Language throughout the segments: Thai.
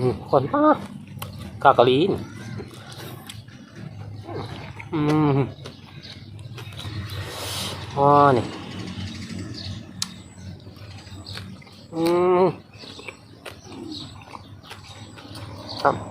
อืมคนมากกากะลีนอืมอ๋อนี่อืมครับ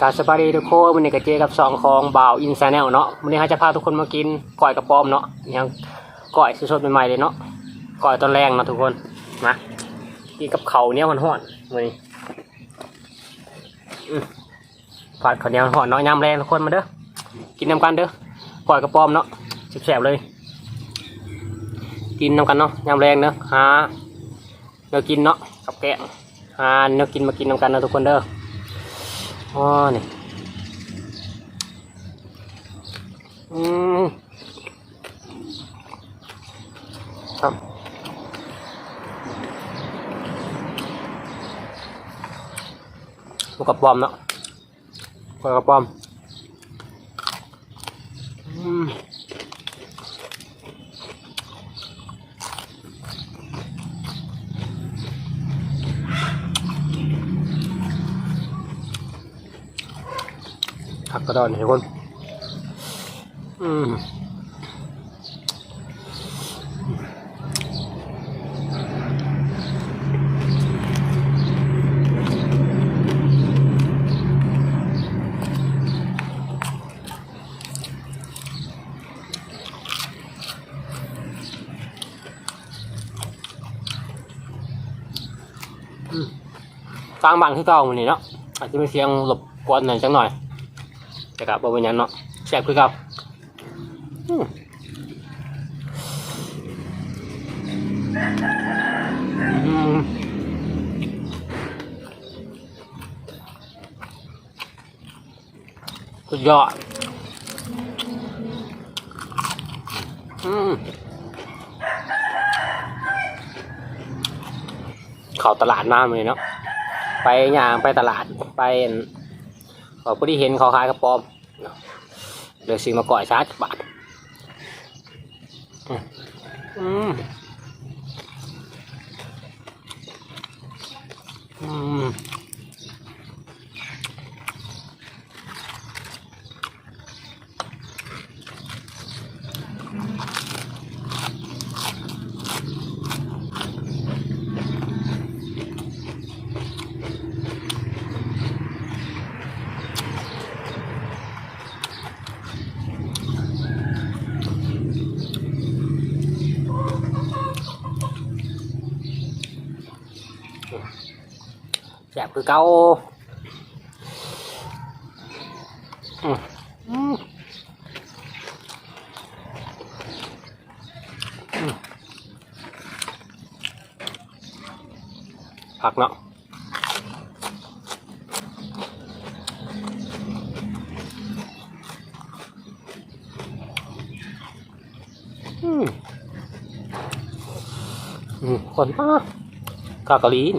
กาสบายดีทุกคนวันนี้ก็เจอกับสองของบ่าวอินซาแนลเนาะวันนี้เราจะพาทุกคนมากินก่อยกระป๋อมเนาะยังก่อยสดๆใหม่ๆเลยเนาะก่อยตอนแรงนาะทุกคนมากินกับเขาเนี้ยห่อนๆวันนี้อืมผัดข้าเหนียห่อนๆเนาะยำแรงทุกคนมาเด้อกินน้ำกันเด้อก่อยกระป๋อมเนาะแสบๆเลย กินน้ำกันเนาะยำแรงเนาะหาเนื้อกินเนาะกับแกะหาเนื้อกินมากินน้ำกันนะทุกคนเด้อ อ๋อนี่อืมครับกับปอมเนาะกับปอมอืม ผักกระดอนเห็นคนอืมกลางบางที่เก่าวันนี้เนาะอาจจะมีเสียงหลบกวนหน่อยจังหน่อย แต่กับบริเวณนั้นเนาะแซ่บคือกับอืมอืมสุดยอดอืมเข้าตลาดมาเลยเนาะไปย่างไปตลาดไป อั่นเขาพอดีเห็นเขาขายกระป๋อมเลือกซื้อมาก่อยชาร์จบาทอืมอืม คือเก่าอือผักเนาะอืมอืมคนมากกากะลีน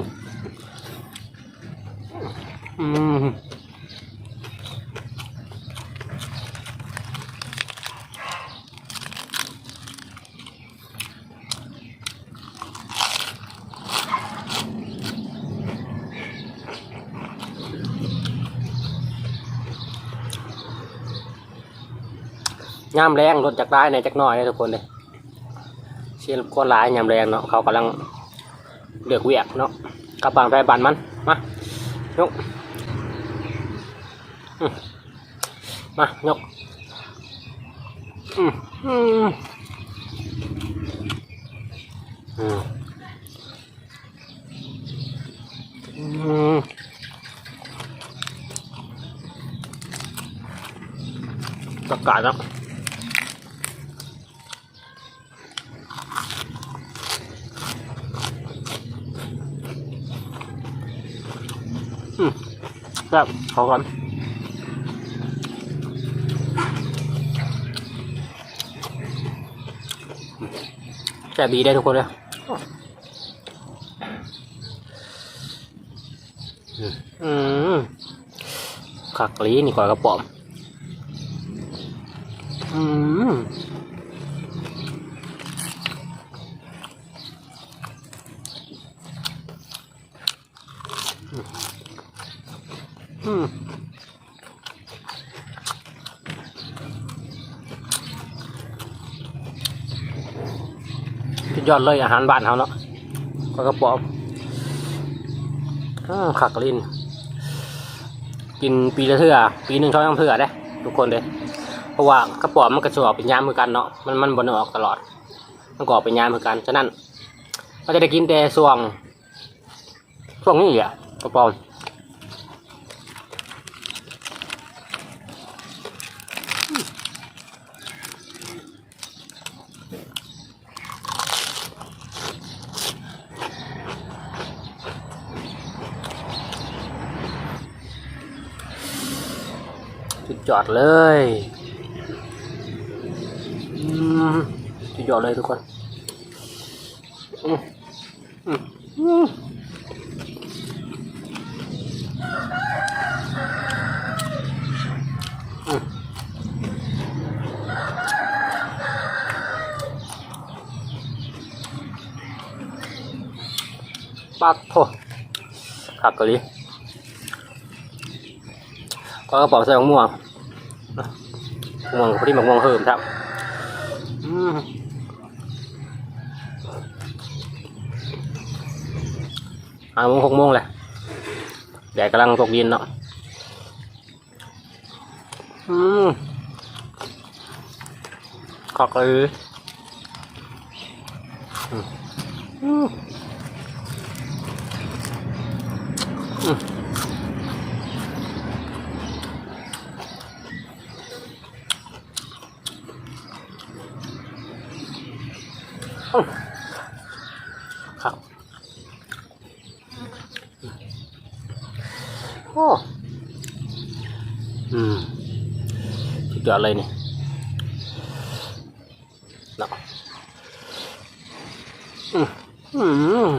อืมย่ามแรงรถจากได้ในจักหน่อยเลยทุกคนเลยเชียร์คนหลายยามแรงเนาะเขากำลังเลือกเวียกเนาะกลับบานไปบานมันมายก มมายกอืมอืมอืมอืมประกาศแล้วครับขอก่อน แต่บีได้ทุกคนเลยอืมขักลีนี่ก่อนกระป๋อมอืมอืม ยอดเลยอาหารบ้านเขาเนาะก็กระป๋อมอ้าวขักลิน กินปีละเทื่อปีหนึ่งช้อนต้องเทื่อได้ทุกคนเลยเพราะว่ากระป๋อมมันกระสอบเป็นยามเหมือนกันเนาะมันมันบนออกตลอด มันก็ออกเป็นยามเหมือนกันฉะนั้นก็จะได้กินแต่ส่วงช่วงนี้แหละกระป๋อม สุดยอดเลยอืมสุดยอดเลยทุกคนอืมอืมอืมอืมปักโถขักกะลีก็กระเป๋าใส่ของม่วง ม่วงพอดีมะม่วงเพิ่มครับอืมห้าโมงหกโมงเลยแดดกำลังตกเย็นเนาะอืมขอกเลยอืมอืมอืม ครับโอ้อืมสุ ดเลยนี่เนาะอืมอืม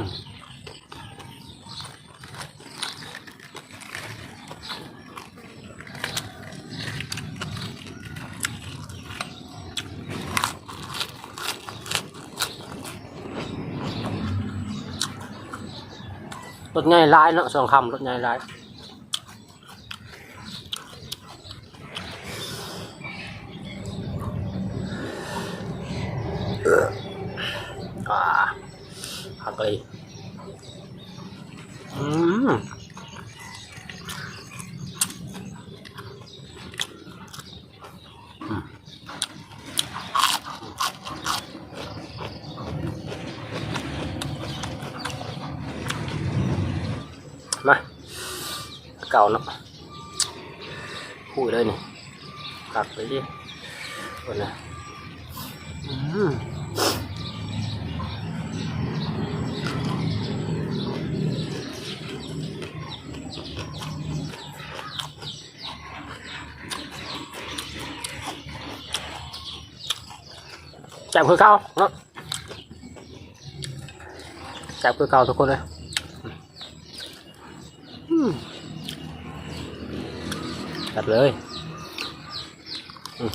รถง่ายร้ายเนาะสองคำรถง่ายร้าย อ่าหักเลยอืมอืมมาเก่าเนาะคุยเลยนี่กักไปดิคนนะอืม จับคือเก่าเนาะจับคือเก่าทุกคนเลยจัดเลย อืม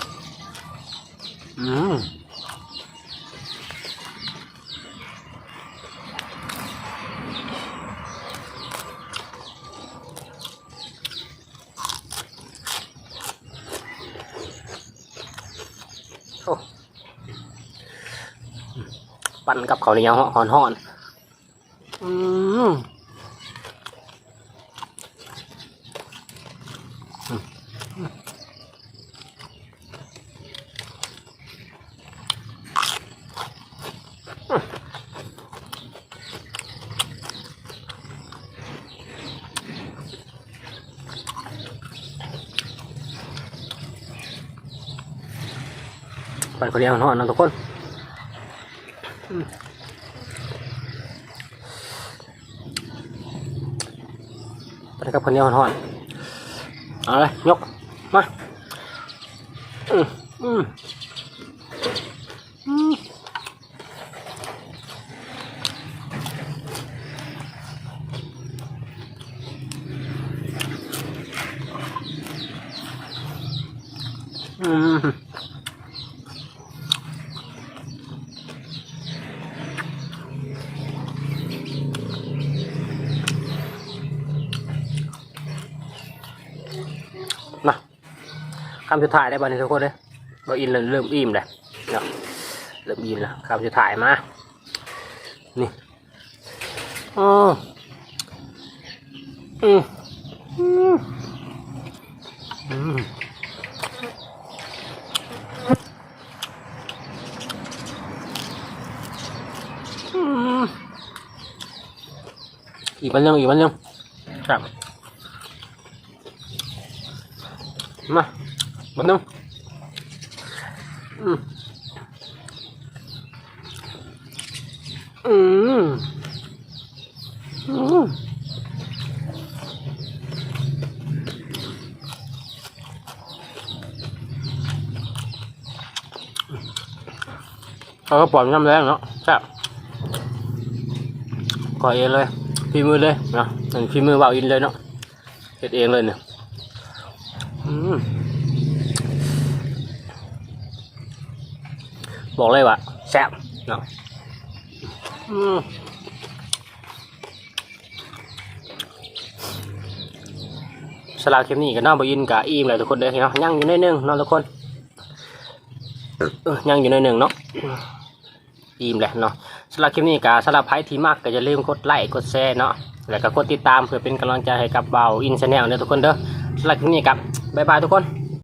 อืมโอ้ปั่น กับข้าวเหนียวหอนหอนๆอืมปั่นข้าวเหนียวหอนๆนะทุกคน อืมปั่นกับข้าวเหนียวหอนๆเอาเลยยก มาอืมอืมอืมอืมำสุดท้ายได้บ้านี้ทุกคนเลยเราอินเริ่มอิ่มเลยเนาะเริ่มอิ่มแล้วคำสุดท้ายมา นี่อ๋ออืมอืมอืมอืมอีกมันยังอีกมันยังครับมา บันนึงอืมอืมอืมเขาก็ปล่อยน้ำแรงเนาะใช่บก่อยเองเลยพีมือเลยเนาะหนึ่งพีมือเบาอินเลยเนาะเฮ็ดเองเลยเนี่ยอืม บอกเลยว่าแซ่บเนาะอืมสลาคลิปนี้ก็น่าบอินกับอีมเลยทุกคนเลยเนาะยังอยู่ในหนึ่งเนาะทุกคนเออยังอยู่ในหนึ่งเนาะอีมแหละเนาะสลากคลิปนี้กับสลากไพ่ที่มากก็อย่าลืมกดไลค์กดแชร์เนาะแล้วก็กดติดตามเพื่อเป็นกำลังใจให้กับเบาอินชาแนลเนี่ยทุกคนเด้อสลากคลิปนี้กับบ๊ายบายทุกคน